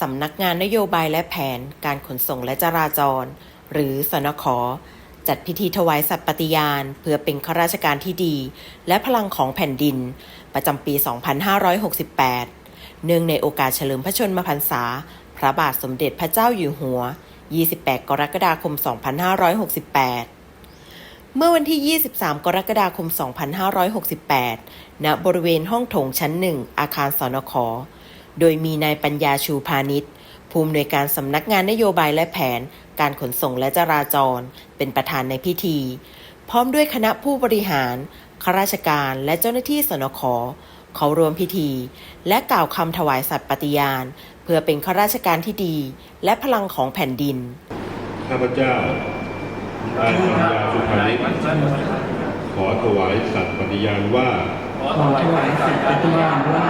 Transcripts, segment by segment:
สำนักงานนโยบายและแผนการขนส่งและจราจร หรือสนขจัดพิธีถวายสัตย์ปฏิญาณ เพื่อเป็นข้าราชการที่ดี และพลังของแผ่นดิน ประจำปี 2568 เนื่องในโอกาสเฉลิมพระชนมพรรษา พระบาทสมเด็จพระเจ้าอยู่หัว 28 กรกฎาคม 2568 เมื่อวันที่ 23 กรกฎาคม 2568 ณ บริเวณห้องโถงชั้นหนึ่งอาคารสนข โดยมีนายปัญญาชูพาณิชย์ผู้อำนวยการสำนักงานนโยบายและแผน การขนส่งและจราจร เป็นประธานในพิธี พร้อมด้วยคณะผู้บริหารข้าราชการและเจ้าหน้าที่สนขเขาร่วมพิธี และกล่าวคำถวายสัตย์ปฏิญาณ เพื่อเป็นข้าราชการที่ดี และพลังของแผ่นดิน ข้าพเจ้านายปัญญาสุภานิชขอถวายสัตย์ปฏิญาณว่า ขอถวายสัตย์ปฏิญาณว่า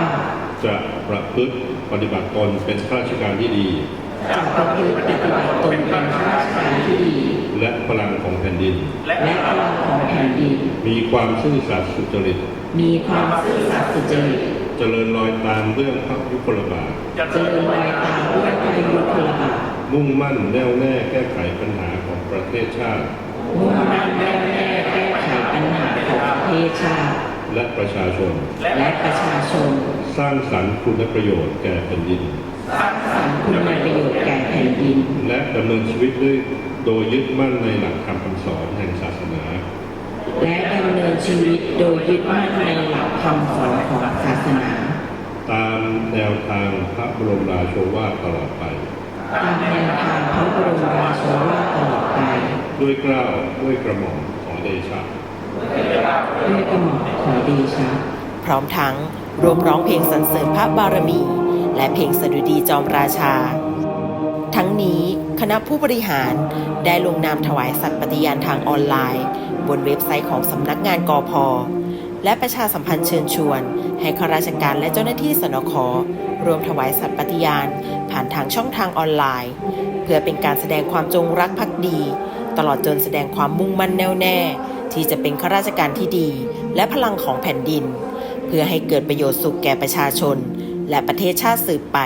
จะประพฤติปฏิบัติตนเป็นข้าราชการที่ดี จะประพฤติปฏิบัติตนเป็นข้าราชการที่ดี และพลังของแผ่นดิน และพลังของแผ่นดิน มีความซื่อสัตย์สุจริต มีความซื่อสัตย์สุจริต เจริญรอยตามเรื่องพระยุคลบาทเจริญรอยตามด้วยพระยุคลบาทมุ่งมั่นแน่วแน่แก้ไขปัญหาของประเทศชาติมุ่งมั่นแน่วแน่แก้ไขปัญหาของประเทศชาติ และประชาชนและประชาชน สร้างสรรค์คุณประโยชน์แก่แผ่นดิน สร้างสรรค์คุณประโยชน์แก่แผ่นดิน และดำเนินชีวิตด้วยโดยยึดมั่นในหลักธรรมคำสอนแห่งศาสนา และดำเนินชีวิตโดยยึดมั่นในหลักคำสอนของศาสนา ตามแนวทางพระบรมราโชวาทตลอดไป ตามแนวทางพระบรมราโชวาทตลอดไป ด้วยเกล้าวด้วยกระหม่อมขอเดชะ ด้วยกระหม่อมขอเดชะพร้อมทั้งรวมร้องเพลงสรรเสริญพระบารมี และเพลงสดุดีจอมราชา ทั้งนี้คณะผู้บริหารได้ลงนามถวายสัตย์ปฏิญาณทางออนไลน์ บนเว็บไซต์ของสำนักงานกอพและประชาสัมพันธ์เชิญชวน ให้ข้าราชการและเจ้าหน้าที่สนขรวมถวายสัตย์ปฏิญาณ ผ่านทางช่องทางออนไลน์ เพื่อเป็นการแสดงความจงรักภักดี ตลอดจนแสดงความมุ่งมั่นแน่วแน่ ที่จะเป็นข้าราชการที่ดี และพลังของแผ่นดิน เพื่อให้เกิดประโยชน์สุขแก่ประชาชน และประเทศชาติสืบไป